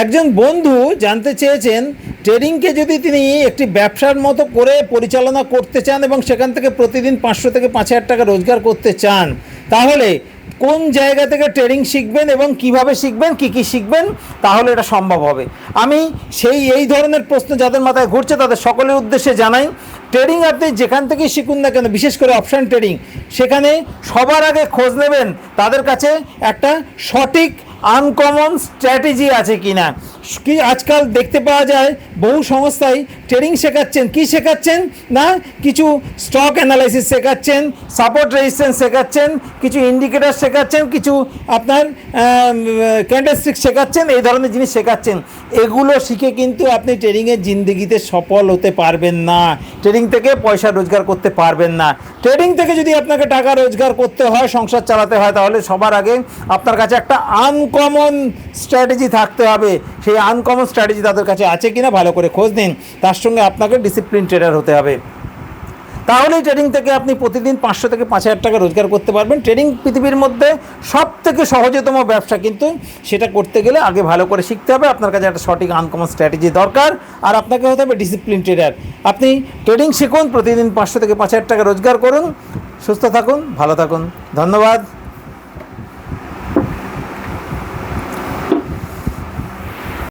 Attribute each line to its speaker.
Speaker 1: একজন বন্ধু জানতে চেয়েছেন, ট্রেডিংকে যদি তিনি একটি ব্যবসার মতো করে পরিচালনা করতে চান এবং সেখান থেকে প্রতিদিন পাঁচশো থেকে পাঁচ হাজার টাকা রোজগার করতে চান, তাহলে কোন জায়গা থেকে ট্রেডিং শিখবেন এবং কীভাবে শিখবেন, কি কি শিখবেন, তাহলে এটা সম্ভব হবে। আমি সেই, এই ধরনের প্রশ্ন যাদের মাথায় ঘুরছে তাদের সকলের উদ্দেশ্যে জানাই, ট্রেডিং আপনি যেখান থেকেই শিখুন না কেন, বিশেষ করে অপশান ট্রেডিং, সেখানে সবার আগে খোঁজ নেবেন তাদের কাছে একটা সঠিক আনকমন স্ট্র্যাটেজি আছে কিনা? কি আজকাল দেখতে পাওয়া যায় বহু সংস্থায় ট্রেডিং শেখাচ্ছেন। কি শেখাচ্ছেন? না, কিছু স্টক অ্যানালাইসিস শেখাচ্ছেন সাপোর্ট রেজিস্ট্যান্স শেখাচ্ছেন, কিছু ইন্ডিকেটার শেখাচ্ছেন, কিছু আপনার ক্যান্ডেলস্টিক শেখাচ্ছেন, এই ধরনের জিনিস শেখাচ্ছেন। এগুলো শিখে কিন্তু আপনি ট্রেডিংয়ের জিন্দগিতে সফল হতে পারবেন না। ট্রেডিং থেকে পয়সা রোজগার করতে পারবেন না। ট্রেডিং থেকে যদি আপনাকে টাকা রোজগার করতে হয়, সংসার চালাতে হয়, তাহলে সবার আগে আপনার কাছে একটা আনকমন স্ট্র্যাটেজি থাকতে হবে। সেই আনকমন স্ট্র্যাটেজি তাদের কাছে আছে কিনা ভালো করে খোঁজ নিন। তার সঙ্গে আপনাকে ডিসিপ্লিন ট্রেডার হতে হবে। তাহলেই ট্রেডিং থেকে আপনি প্রতিদিন পাঁচশো থেকে পাঁচ হাজার টাকা রোজগার করতে পারবেন। ট্রেডিং পৃথিবীর মধ্যে সব থেকে সহজতম ব্যবসা কিন্তু সেটা করতে গেলে আগে ভালো করে শিখতে হবে। আপনার কাছে একটা সঠিক আনকমন স্ট্র্যাটেজি দরকার আর আপনাকে হতে হবে ডিসিপ্লিন ট্রেডার আপনি ট্রেডিং শিখুন, প্রতিদিন পাঁচশো থেকে পাঁচ হাজার টাকা রোজগার করুন। সুস্থ থাকুন, ভালো থাকুন। ধন্যবাদ।